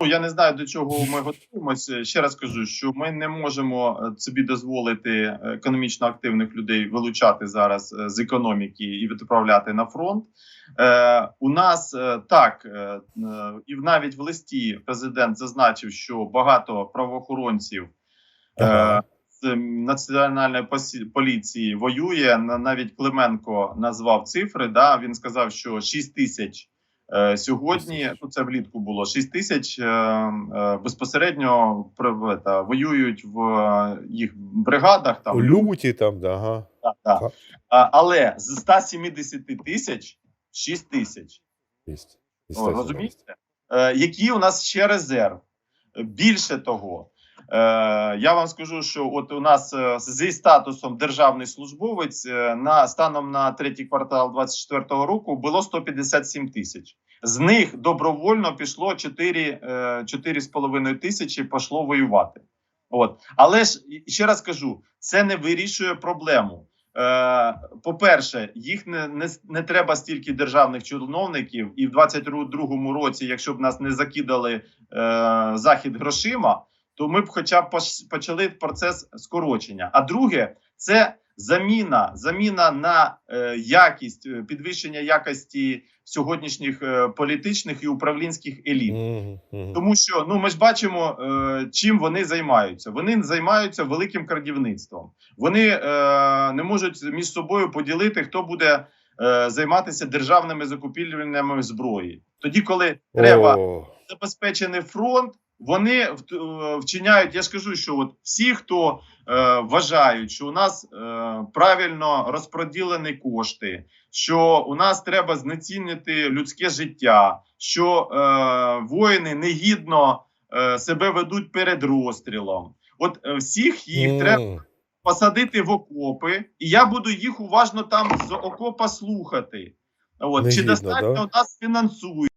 Ну, я не знаю до чого ми готуємося. Ще раз кажу, що ми не можемо е, собі дозволити е, економічно активних людей вилучати зараз е, з економіки і відправляти на фронт. Е, у нас так, і навіть в листі президент зазначив, що багато правоохоронців. Е, з національної поліції воює. Навіть Клименко назвав цифри. Да, він сказав, що 6 тисяч сьогодні. Ну це влітку було 6 тисяч е, е, безпосередньо та, воюють в е, їх бригадах. Там У люті там, да, ага. Так. А, але з 170 тисяч 6 тисяч. Розумієте? Е, який у нас ще резерв? Більше того, е, я вам скажу, що от у нас е, зі статусом державний службовець е, на станом на третій квартал 24 року було 157 тисяч. З них добровольно пішло 4, е, 4,5 тисячі пішло воювати. От. Але ж ще раз кажу, це не вирішує проблему. Е, по-перше, їх не, не, не треба стільки державних чиновників, і в 22-му році, якщо б нас не закидали е, захід грошима, то ми б хоча б почали процес скорочення. А друге, це заміна, заміна на е, якість, е, підвищення якості сьогоднішніх е, політичних і управлінських еліт. Мгм, мгм. Тому що ну ми ж бачимо, е, чим вони займаються. Вони займаються великим крадівництвом. Вони е, не можуть між собою поділити, хто буде е, займатися державними закупівлями зброї. Тоді, коли треба забезпечений фронт, вони е, вчиняють. Я ж кажу, що от всі, хто е, вважають, що у нас е, правильно розподілені кошти, що у нас треба знецінити людське життя, що е, воїни негідно е, себе ведуть перед розстрілом. От е, всіх їх м. треба посадити в окопи, і я буду їх уважно там з окопа слухати. От чи достатньо да? нас фінансують?